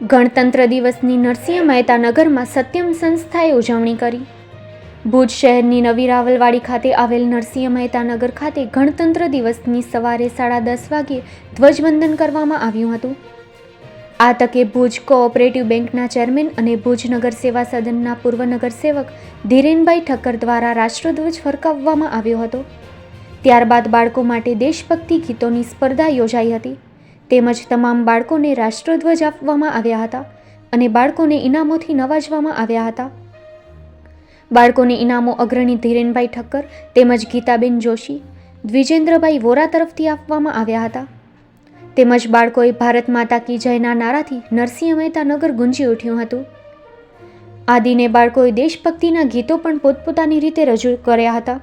ગણતંત્ર દિવસની નરસિંહ મહેતા નગરમાં સત્યમ સંસ્થાએ ઉજવણી કરી. ભુજ શહેરની નવી રાવલવાડી ખાતે આવેલ નરસિંહ મહેતા નગર ખાતે ગણતંત્ર દિવસની સવારે સાડા દસ વાગ્યે ધ્વજવંદન કરવામાં આવ્યું હતું. આ તકે ભુજ કોઓપરેટિવ બેંકના ચેરમેન અને ભુજ નગર સેવા સદનના પૂર્વ નગરસેવક ધીરેનભાઈ ઠક્કર દ્વારા રાષ્ટ્રધ્વજ ફરકાવવામાં આવ્યો હતો. ત્યારબાદ બાળકો માટે દેશભક્તિ ગીતોની સ્પર્ધા યોજાઈ હતી. તેમજ તમામ બાળકોને રાષ્ટ્રધ્વજ આપવામાં આવ્યા હતા અને બાળકોને ઇનામોથી નવાજવામાં આવ્યા હતા. બાળકોને ઇનામો અગ્રણી ધીરેનભાઈ ઠક્કર તેમજ ગીતાબેન જોશી, દ્વિજેન્દ્રભાઈ વોરા તરફથી આપવામાં આવ્યા હતા. તેમજ બાળકોએ ભારત માતા કી જયના નારાથી નરસિંહ મહેતા નગર ગુંજી ઉઠ્યું હતું. આ દિને બાળકોએ દેશભક્તિના ગીતો પણ પોતપોતાની રીતે રજૂ કર્યા હતા.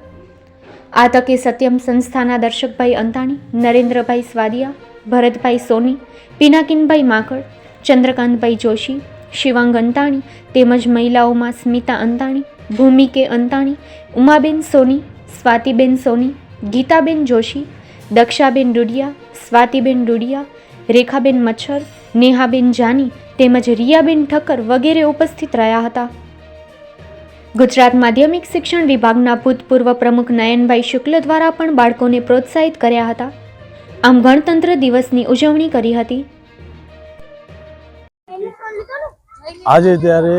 આ તકે સત્યમ સંસ્થાના દર્શકભાઈ અંતાણી, નરેન્દ્રભાઈ સ્વાદિયા ભરતભાઈ સોની, પિનાકિનભાઈ માકડ, ચંદ્રકાંતભાઈ જોશી, શિવાંગ અંતાણી તેમજ મહિલાઓમાં સ્મિતા અંતાણી ભૂમિ કે અંતાણી, ઉમાબેન સોની, સ્વાતિબેન સોની, ગીતાબેન જોશી, દક્ષાબેન ડુડિયા, સ્વાતિબેન ડુડિયા, રેખાબેન મચ્છર, નેહાબેન જાની તેમજ રિયાબેન ઠક્કર વગેરે ઉપસ્થિત રહ્યા હતા. ગુજરાત માધ્યમિક શિક્ષણ વિભાગના ભૂતપૂર્વ પ્રમુખ નયનભાઈ શુક્લ દ્વારા પણ બાળકોને પ્રોત્સાહિત કર્યા હતા. આમ ગણતંત્ર દિવસની ઉજવણી કરી હતી. આજે ત્યારે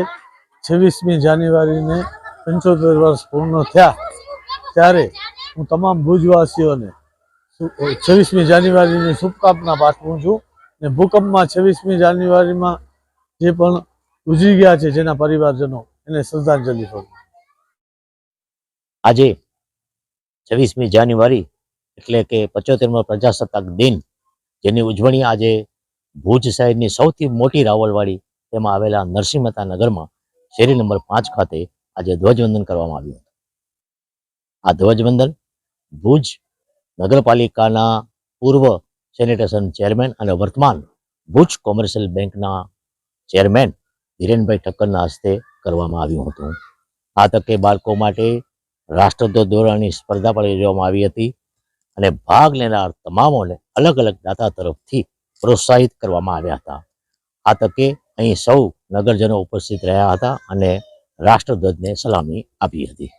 છવ્વીસમી જાન્યુઆરીને પંચોતેર વર્ષ પૂર્ણ થયા. ત્યારે હું તમામ ભુજવાસીઓને છવ્વીસમી જાન્યુઆરીની શુભકામના પાઠવું છું ને ભૂકંપમાં છવ્વીસમી જાન્યુઆરીમાં જે પણ ઉજરી ગયા છે જેના પરિવારજનો એને શ્રદ્ધાંજલિ આજે છવ્વીસમી જાન્યુઆરી એટલે કે પચોતેરમો પ્રજાસત્તાક દિન, જેની ઉજવણી આજે ભુજ શહેરની સૌથી મોટી રાવલવાડી તેમાં આવેલા નરસિંહ મહેતા નગરમાં શેરી નંબર પાંચ ખાતે આજે ધ્વજવંદન કરવામાં આવ્યું હતું. આ ધ્વજવંદન ભુજ નગરપાલિકાના પૂર્વ સેનિટેશન ચેરમેન અને વર્તમાન ભુજ કોમર્શિયલ બેંકના ચેરમેન ધીરેનભાઈ ઠક્કરના હસ્તે કરવામાં આવ્યું હતું. આ તકે બાળકો માટે રાષ્ટ્રધ્વજ ધોરણની સ્પર્ધા પણ યોજવામાં આવી હતી. અને ભાગ લેનાર તમામોને અલગ અલગ દાતા તરફથી પ્રોત્સાહિત કરવામાં આવ્યા હતા. આ તકે અહીં સૌ નગરજનો ઉપસ્થિત રહ્યા હતા અને રાષ્ટ્રધ્વજને સલામી આપી હતી.